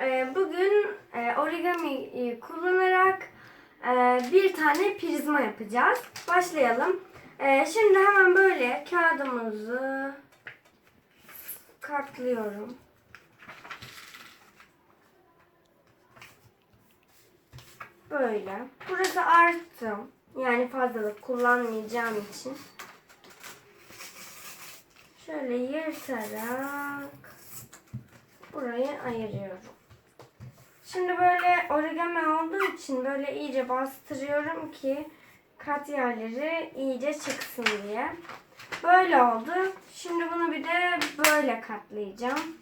Ee, bugün e, origami kullanarak e, bir tane prizma yapacağız. Başlayalım. Ee, şimdi hemen böyle kağıdımızı katlıyorum. Böyle. Burası arttı. Yani fazlalık kullanmayacağım için. Şöyle yırtarak burayı ayırıyorum. Şimdi böyle origami olduğu için böyle iyice bastırıyorum ki kat yerleri iyice çıksın diye. Böyle oldu. Şimdi bunu bir de böyle katlayacağım.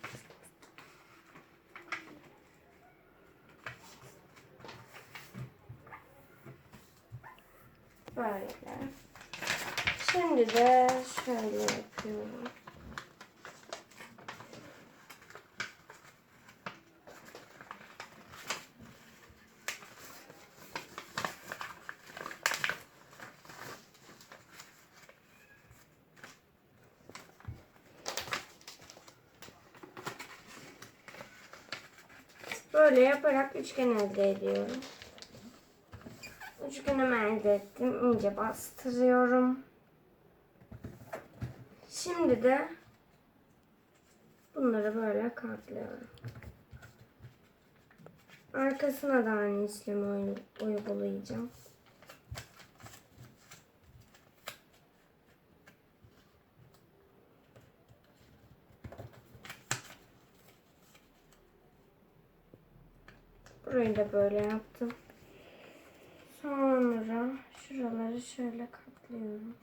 Böyle. Şimdi de şöyle yapıyorum. Böyle yaparak üçgen elde ediyorum. Üçgenimi elde ettim. İyice bastırıyorum. Şimdi de bunları böyle katlıyorum. Arkasına da aynı işlemi uy- uygulayacağım. Burayı da böyle yaptım. Sonra şuraları şöyle katlıyorum.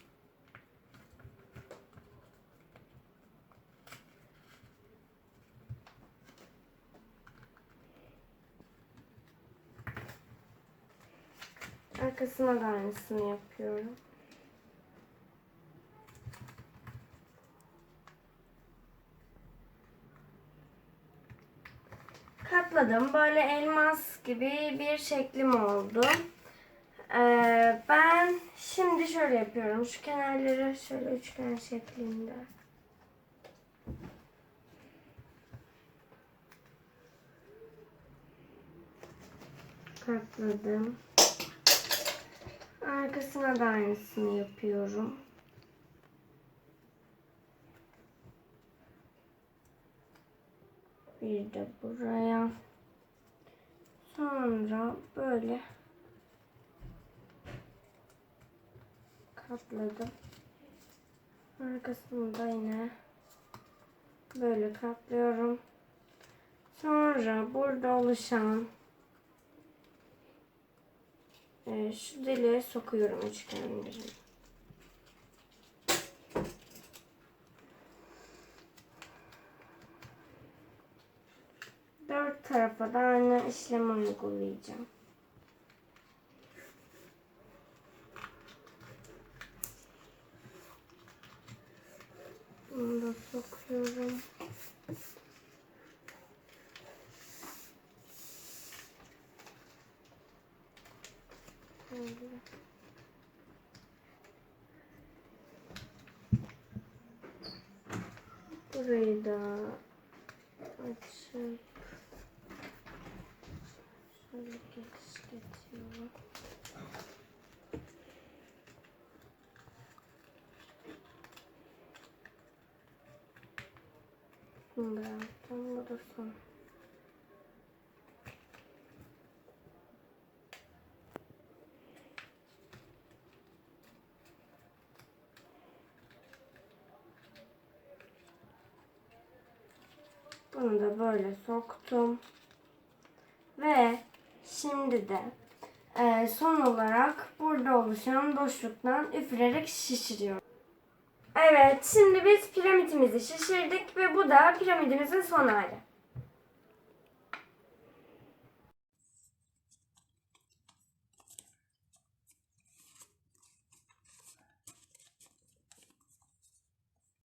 Arkasına da aynısını yapıyorum. Katladım. Böyle elmas gibi bir şeklim oldu. Ee, ben şimdi şöyle yapıyorum. Şu kenarları şöyle üçgen şeklinde. Katladım. Arkasına da aynısını yapıyorum. Bir de buraya. Sonra böyle katladım. Arkasını da yine böyle katlıyorum. Sonra burada oluşan e, şu deliğe sokuyorum üçgenleri. Tarafa da aynı işlemi uygulayacağım. Bunu da sokuyorum. Burayı da açıp Bunu da yaptım. Bunu da böyle soktum. Ve şimdi de e, son olarak burada oluşan boşluktan üfürerek şişiriyorum. Evet, şimdi biz piramidimizi şişirdik ve bu da piramidimizin son hali.